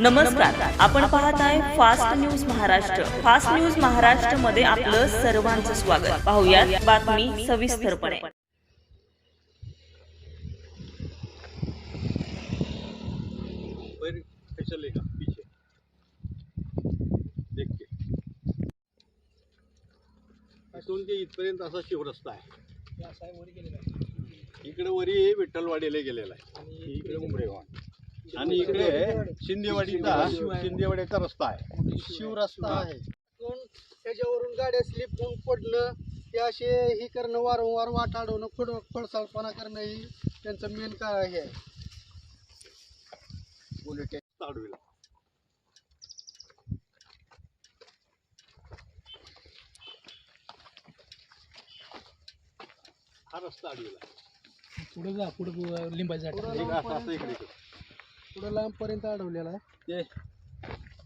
नमस्कार. आपण पाहत आहे fast news Maharashtra fast news महाराष्ट्रमध्ये आपलं सर्वांचं स्वागत. पाहूया बातमी सविस्तरपणे. इथून ते इथपर्यंत असा शिवरस्ता आहे. इकडे वरी विठ्ठलवाडीला गेलेला आहे. इकडे उमरेगाव आणि इकडे शिंदेवाडीचा शिंदेवाडीचा रस्ता आहे. शिवरस्ता आहे. पण त्याच्यावरून गाड्या स्लिप होऊन पडणं ते असे हे करणं वारंवार वाट अडवणं खोड खोडसाळपणा करणं ही त्यांचं मेन काय हे आहे. हा रस्ता अडविला आहे. पुढे जा पुढे लिंबाची इकडे. इकडे. पुढं लांबपर्यंत अडवलेला आहे. ते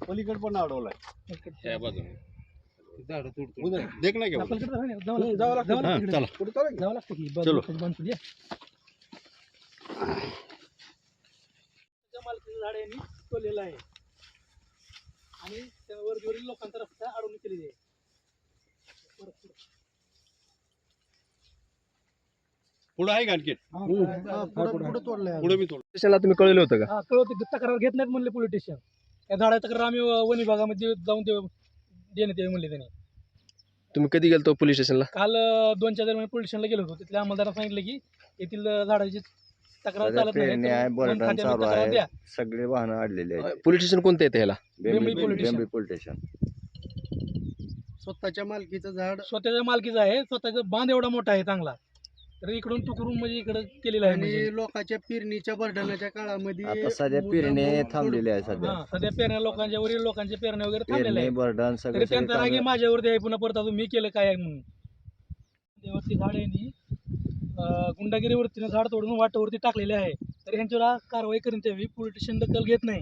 पलीकड पण अडवलाय. या बाजूने. उद्या देख ना घेऊ जावं लागतं. हा, चला. पुढे चालेल जावं लागतं की. चलो. बंद करूया मालकीचं झाड यांनी आहे. आणि त्या वरतीवरील लोकांचा रस्ता अडवून केलेली आहे. परत. पुढं आहे का आणखी? हा, पुढं मी थोडं स्टेशनला तुम्ही कळवलं होतं का? कळवते तक्रार घेत नाहीत म्हणले पोलीस स्टेशन. त्या झाडा तक्रार आम्ही वन विभागामध्ये जाऊन ते देण्यात यावी म्हणले त्यांनी. तुम्ही कधी गेलतो पोलीस स्टेशनला? काल अं, दोनच्या दरम्यान पोलीस स्टेशनला गेलो होतो. तिथल्या अंमलदारांना सांगितलं की येथील झाडाची तक्रार चालत नाही पेरणी तर आहे, वन बोरडान खात्याने चालू तक्रार आहे. द्या. सगळे वाहनं अडलेले आहेत. पोलीस स्टेशन कोणतं येतं ह्याला? Police station. स्वतःच्या मालकीचं झाड स्वतःच्या मालकीचा आहे. स्वतःचा बांध एवढा मोठा आहे चांगला. तर इकडून तुकडून म्हणजे इकडे केलेला आहे म्हणजे. आणि लोकांच्या पेरणीच्या बर्डनाच्या काळामध्ये आता सध्या मुद्दाम पेरणी म्हणून थांबलेली आहे सध्या. हा सध्या पेरण्या लोकांच्या वरील लोकांच्या पेरण्या वगैरे थांबलेल्या पेरणी आहेत. बरडान तरी सगळे त्यांचा रागी माझ्यावरती आहे. पुन्हा परत अजून मी केलं काय आहे म्हणून. देवरती झाड आहे नी, अं, गुंडागिरीवरती झाड तोडून वाटावरती टाकलेले आहे. तर ह्यांच्यावर कारवाई करण्यात यावी पोलीस स्टेशन दखल घेत नाही.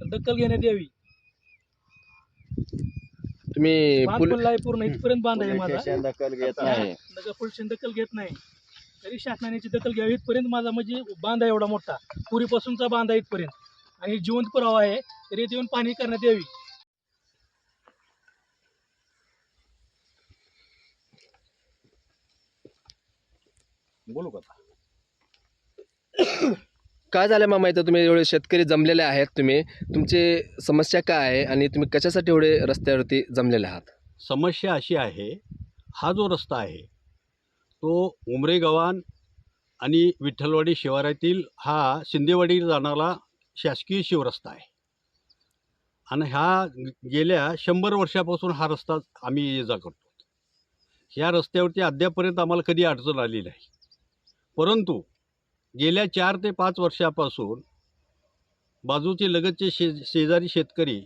तर दखल घेण्यात यावी. तुम्ही बांध पोल- पडला आहे पूर्ण इथपर्यंत बांध आहे माझा. स्टेशन दखल घेत नाही. नगर पोलीस स्टेशन दखल घेत नाही. तरी शासनाने याची दखल घ्यावी. इथपर्यंत माझा म्हणजे बांध आहे एवढा मोठा. पुरीपासूनचा बांध इथपर्यंत. आणि जिवंत पुरावा आहे तरी येऊन पाणी करण्यात यावी. बोलू का काय झालं मामा इथं? तुम्ही एवढे शेतकरी जमलेले आहेत तुम्ही. तुमची समस्या काय आहे आणि तुम्ही कशासाठी एवढे रस्त्यावरती जमलेले आहात? समस्या अशी आहे हा जो रस्ता आहे तो उमरे गव्हाण आणि विठ्ठलवाडी शिवारातील हा शिंदेवाडी जाणारा शासकीय शिवरस्ता आहे. आणि हा गेल्या शंभर वर्षापासून हा रस्ता आम्ही ये जा करतो. ह्या रस्त्यावरती अद्यापर्यंत आम्हाला कधी अडचण आली नाही. परंतु गेल्या चार ते पाच वर्षापासून बाजूचे लगतचे शे शेजारी शेतकरी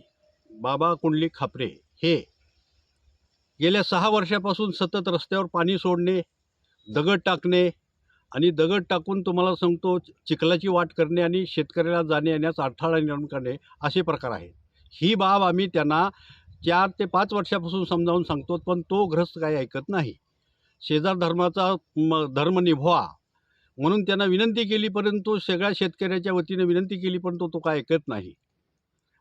बाबा कुंडली खापरे हे गेल्या सहा वर्षापासून सतत रस्त्यावर पाणी सोडणे दगड टाकणे आणि दगड टाकून तुम्हाला सांगतो चिखलाची वाट करणे आणि शेतकऱ्याला जाणे येण्यास अडथळा निर्माण करणे असे प्रकार आहेत. ही बाब आम्ही त्यांना चार ते पाच वर्षापासून समजावून सांगतो पण तो ग्रस्त काही ऐकत नाही. शेजार धर्माचा म धर्म निभवा म्हणून त्यांना विनंती केली परंतु सगळ्या शेतकऱ्याच्या वतीने विनंती केली पण तो तो काय ऐकत नाही.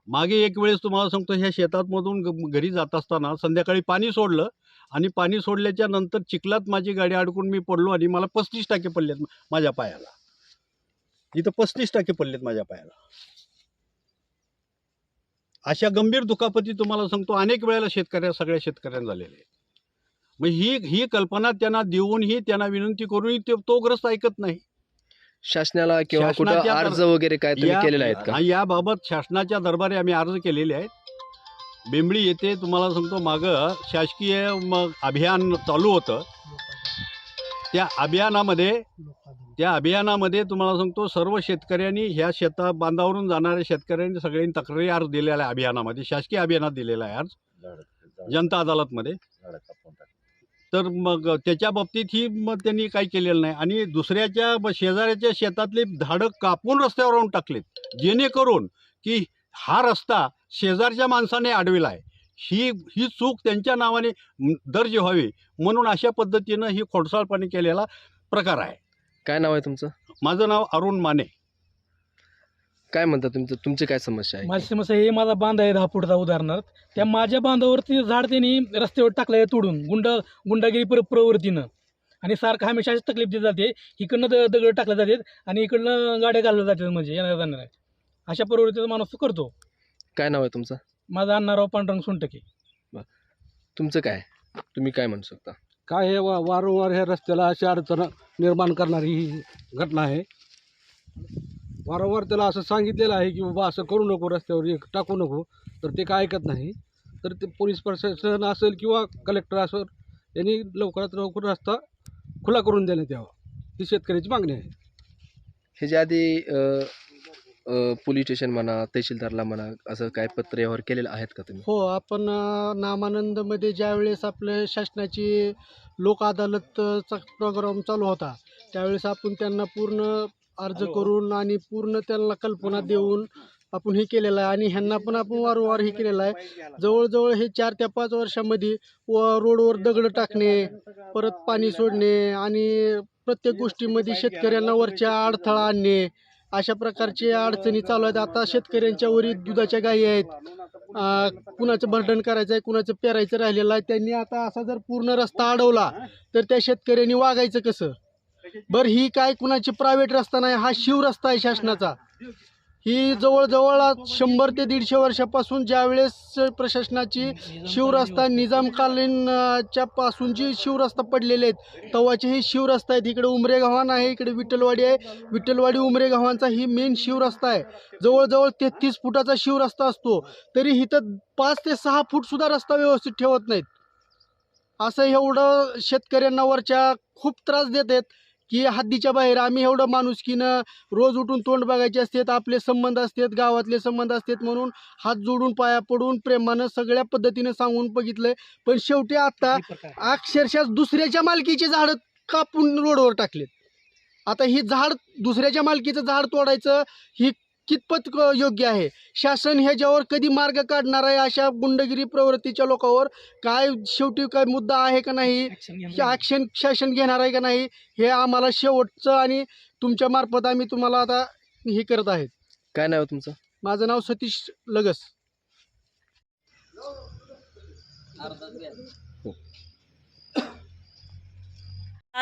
मागे एक वेळेस तुम्हाला सांगतो ह्या शेतातमधून घरी जात असताना संध्याकाळी पाणी सोडलं आणि पाणी सोडल्याच्या नंतर चिखलात माझी गाडी अडकून मी पडलो आणि मला पस्तीस टाके पडलेत माझ्या पायाला. इथं पस्तीस टाके पडलेत माझ्या पायाला. अशा गंभीर दुखापती तुम्हाला सांगतो अनेक वेळेला शेतकऱ्या सगळ्या शेतकऱ्यांना आहेत. मग ही ही कल्पना त्यांना देऊनही त्यांना विनंती करूनही ते तो ग्रस्त ऐकत नाही. शासनाला किंवा अर्ज वगैरे काय केलेले आहेत याबाबत शासनाच्या दरबारी आम्ही अर्ज केलेले आहेत. बेंबळी येथे तुम्हाला सांगतो मागं शासकीय मग अभियान चालू होतं. त्या अभियानामध्ये त्या अभियानामध्ये तुम्हाला सांगतो सर्व शेतकऱ्यांनी ह्या शेता बांधावरून जाणाऱ्या शेतकऱ्यांनी सगळ्यांनी तक्रारी अर्ज दिलेला आहे अभियानामध्ये शासकीय अभियानात दिलेला आहे अर्ज जनता अदालतमध्ये. तर मग त्याच्या बाबतीत ही मग त्यांनी काही केलेलं नाही. आणि दुसऱ्याच्या शेजाऱ्याच्या शेतातले झाडं कापून रस्त्यावर आणून टाकलेत. जेणेकरून की हा रस्ता शेजारच्या माणसाने अडविला आहे. ही ही चूक त्यांच्या नावाने दर्ज व्हावी म्हणून अशा पद्धतीनं ही खोडसाळपणे केलेला प्रकार आहे. काय नाव आहे तुमचं? माझं नाव अरुण माने. काय म्हणता तुमचं? तुमची काय समस्या आहे? माझी समस्या हे माझा बांध आहे दहा फुटचा उदाहरणार्थ. त्या माझ्या बांधावरती झाड त्यांनी रस्त्यावर टाकलं आहे तोडून गुंड गुंडागिरी प्र प्रवृत्तीनं. आणि सारखं हमेशा तकलीफ दिली जाते. इकडनं द दगड टाकले जातात आणि इकडनं गाड्या घालल्या जातात म्हणजे येणार जाणार अशा प्रवृत्तीचा माणूस तो करतो. काय नाव आहे तुमचं? माझा अण्णाराव पांडुरंग सोनटके. तुमचं काय? तुम्ही काय म्हणू शकता? काय हे वा वारंवार ह्या रस्त्याला अशी अडचण निर्माण करणारी ही घटना आहे. वारंवार त्याला असं सांगितलेलं आहे की बाबा असं करू नको रस्त्यावर एक टाकू नको. तर ते काय ऐकत नाही. तर ते पोलीस प्रशासन असेल किंवा कलेक्टर असेल यांनी लवकरात लवकर रस्ता खुला करून देण्यात यावा. ही शेतकऱ्याची मागणी आहे. ह्याच्या आधी अ, पोलीस स्टेशन म्हणा तहसीलदारला म्हणा असं काय पत्र व्यवहार केलेलं आहेत का तुम्ही? हो आपण अ, नामानंदमध्ये ज्यावेळेस आपल्या शासनाची लोक अदालतचा प्रोग्राम चालू होता त्यावेळेस आपण त्यांना पूर्ण अर्ज करून आणि पूर्ण त्यांना कल्पना देऊन आपण हे केलेलं आहे आणि ह्यांना पण आपण वारंवार हे केलेलं आहे. जवळजवळ हे चार ते पाच वर्षामध्ये व रोडवर दगड टाकणे परत पाणी सोडणे आणि प्रत्येक गोष्टीमध्ये शेतकऱ्यांना वरच्या अडथळा आणणे अशा प्रकारचे अडचणी चालू आहेत. आता शेतकऱ्यांच्या वरील दुधाच्या गायी आहेत. कुणाचं भरडण करायचं आहे कुणाचं पेरायचं राहिलेलं आहे त्यांनी आता असा जर पूर्ण रस्ता अडवला तर त्या शेतकऱ्यांनी वागायचं कसं? बरं ही काय कुणाची प्रायव्हेट रस्ता नाही हा शिव रस्ता आहे शासनाचा. ही जवळजवळ आज शंभर ते दीडशे वर्षापासून ज्यावेळेस प्रशासनाची शिवरस्ता निजामकालीनच्या पासूनची जी शिवरस्ता पडलेले आहेत तवाचे हे शिवरस्ता आहेत. इकडे उमरे गव्हाण आहे इकडे विठ्ठलवाडी आहे. विठ्ठलवाडी उमरे गव्हाणचा ही मेन शिवरस्ता आहे. जवळजवळ तेहतीस फुटाचा शिवरस्ता असतो. तरी इथं पाच ते सहा फूटसुद्धा रस्ता व्यवस्थित ठेवत नाहीत. असं एवढं शेतकऱ्यांना वरच्या खूप त्रास देत आहेत. की हद्दीच्या बाहेर आम्ही एवढं माणुसकीनं रोज उठून तोंड बघायचे असतात आपले संबंध असतात गावातले संबंध असतात म्हणून हात जोडून पाया पडून प्रेमानं सगळ्या पद्धतीनं सांगून बघितलंय. पण शेवटी आता अक्षरशः दुसऱ्याच्या मालकीचे झाडं कापून रोडवर टाकलेत. आता ही झाड दुसऱ्याच्या मालकीचं झाड तोडायचं ही कितपत क- योग्य आहे? शासन ह्याच्यावर कधी मार्ग काढणार आहे अशा गुंडगिरी प्रवृत्तीच्या लोकांवर? काय शेवटी काय मुद्दा आहे का नाही? ॲक्शन शासन घेणार आहे का नाही? हे आम्हाला शेवटचं आणि तुमच्या मार्फत आम्ही तुम्हाला आता हे करत आहेत. काय नाव तुमचं? माझं नाव सतीश लगस.